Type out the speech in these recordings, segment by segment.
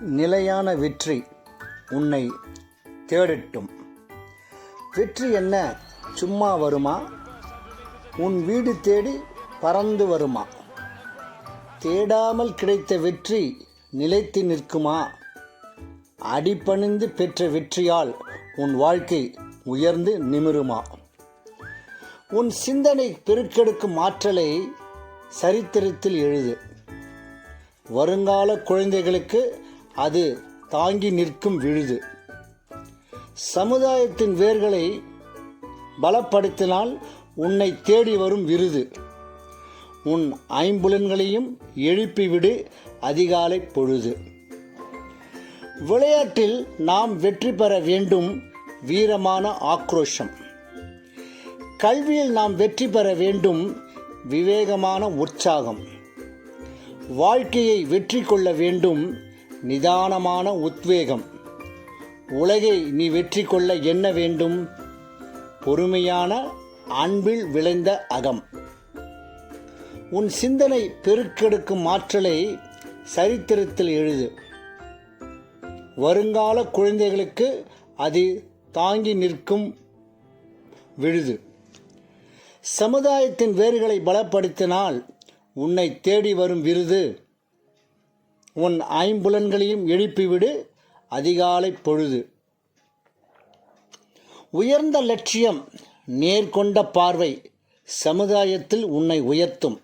நிலையான வெற்றி உன்னை தேடட்டும். வெற்றி என்ன? சும்மா வருமா? உன் வீடு தேடி பறந்து வருமா? தேடாமல் கிடைத்த வெற்றி நிலைத்து நிற்குமா? அடிபணிந்து பெற்ற வெற்றியால் உன் வாழ்க்கை உயர்ந்து நிமிருமா? உன் சிந்தனை பெருக்கெடுக்கும் ஆற்றலை சரித்திரத்தில் எழுது. வருங்கால குழந்தைகளுக்கு அது தாங்கி நிற்கும் விழுது. சமுதாயத்தின் வேர்களை பலப்படுத்தினால் உன்னை தேடி வரும் விருது. உன் ஐம்புலன்களையும் எழுப்பிவிடு அதிகாலை பொழுது. விளையாட்டில் நாம் வெற்றி பெற வேண்டும் வீரமான ஆக்ரோஷம். கல்வியில் நாம் வெற்றி பெற வேண்டும் விவேகமான உற்சாகம். வாழ்க்கையை வெற்றி கொள்ள வேண்டும் நிதானமான உத்வேகம். உலகை நீ வெற்றி கொள்ள என்ன வேண்டும்? பொறுமையான அன்பில் விளைந்த அகம். உன் சிந்தனை பெருக்கெடுக்கும் ஆற்றலை சரித்திரத்தில் எழுது. வருங்கால குழந்தைகளுக்கு அது தாங்கி நிற்கும் விழுது. சமுதாயத்தின் வேர்களை பலப்படுத்தினால் உன்னை தேடி வரும் விருது. உன் ஐம்புலன்களையும் எழுப்பிவிடு அதிகாலை பொழுது. உயர்ந்த லட்சியம் நேர்கொண்ட பார்வை சமுதாயத்தில் உன்னை உயர்த்தும்.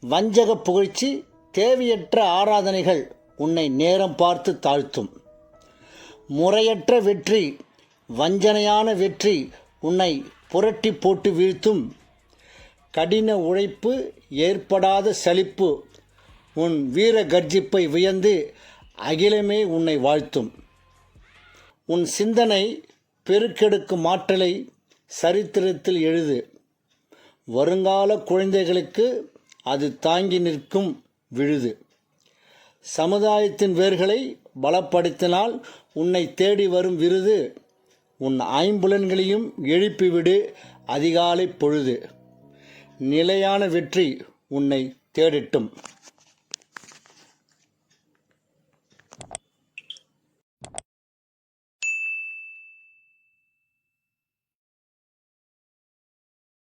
வஞ்சக புகழ்ச்சி தேவையற்ற ஆராதனைகள் உன்னை நேரம் பார்த்து தாழ்த்தும். முறையற்ற வெற்றி வஞ்சனையான வெற்றி உன்னை புரட்டி போட்டு வீழ்த்தும். கடின உழைப்பு ஏற்படாத சலிப்பு உன் வீர கர்ஜிப்பை வியந்து அகிலமே உன்னை வாழ்த்தும். உன் சிந்தனை பெருக்கெடுக்கும் ஆற்றலை சரித்திரத்தில் எழுது. வருங்கால குழந்தைகளுக்கு அது தாங்கி நிற்கும் விழுது. சமுதாயத்தின் வேர்களை பலப்படுத்தினால் உன்னை தேடி வரும் விருது. உன் ஐம்புலன்களையும் எழுப்பிவிடு அதிகாலை பொழுது. நிலையான வெற்றி உன்னை தேடிட்டும்.